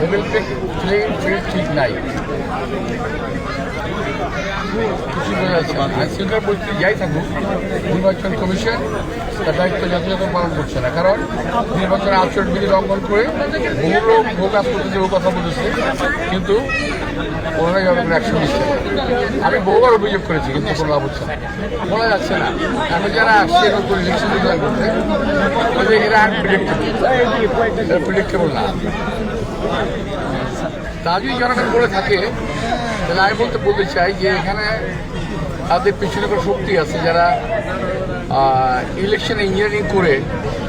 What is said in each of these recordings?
Field ঠিক নাই। কিছু বোঝা যাচ্ছে যাই থাকুক, নির্বাচন কমিশন তার দায়িত্ব যথাযথ পালন করছে না। কারণ নির্বাচনের আচরণ বিধি লঙ্ঘন করে বহু লোক বহু বহু কথা বলেছে, কিন্তু ওনারাই হবে অ্যাকশন নিচ্ছে আমি বহুবার অভিযোগ করেছি, কিন্তু কোনো লাভ হচ্ছে না। বলা যাচ্ছে না। এখন যারা আসছে নতুন ইলেকশন ডিক্লেয়ার করতে এরা প্রিডিক্টেবল না। তা যদি জনগণ করে থাকে, তাহলে আমি বলতে বলতে চাই যে এখানে তাদের পিছনে কোনো শক্তি আছে যারা ইলেকশনে ইঞ্জিনিয়ারিং করে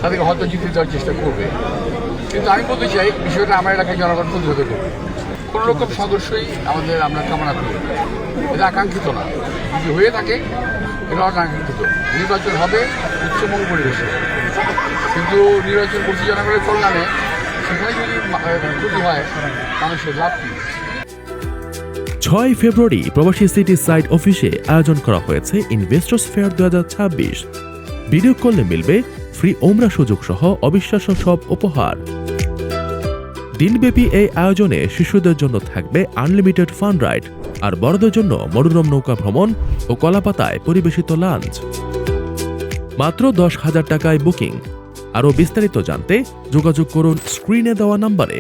তাদেরকে হয়তো জিতে দেওয়ার চেষ্টা করবে। কিন্তু আমি বলতে চাই, বিষয়টা আমার এলাকায় জনগণ প্রতিহত করবে। কোনো রকম সদস্যই আমাদের আমরা কামনা করি এটা আকাঙ্ক্ষিত না। যদি হয়ে থাকে, এটা অনাকাঙ্ক্ষিত নির্বাচন হবে উচ্চমঙ্গ পরিবেশে। কিন্তু নির্বাচন করছি জনগণের কল্যাণে ছয় ফেব্রুয়ারি প্রবাসী সিটি সাইট অফিসে আয়োজন করা হয়েছে ইনভেস্টর্স ফেয়ার দু হাজার ছাব্বিশ। ভিডিও কলে মিলবে ফ্রি ওমরা সুযোগ সহ অবিশ্বাস্য সব উপহার। দিনব্যাপী এই আয়োজনে শিশুদের জন্য থাকবে আনলিমিটেড ফান রাইড আর বড়দের জন্য মনোরম নৌকা ভ্রমণ ও কলাপাতায় পরিবেশিত লাঞ্চ মাত্র দশ হাজার টাকায় বুকিং আরও বিস্তারিত জানতে যোগাযোগ করুন স্ক্রিনে দেওয়া নম্বরে।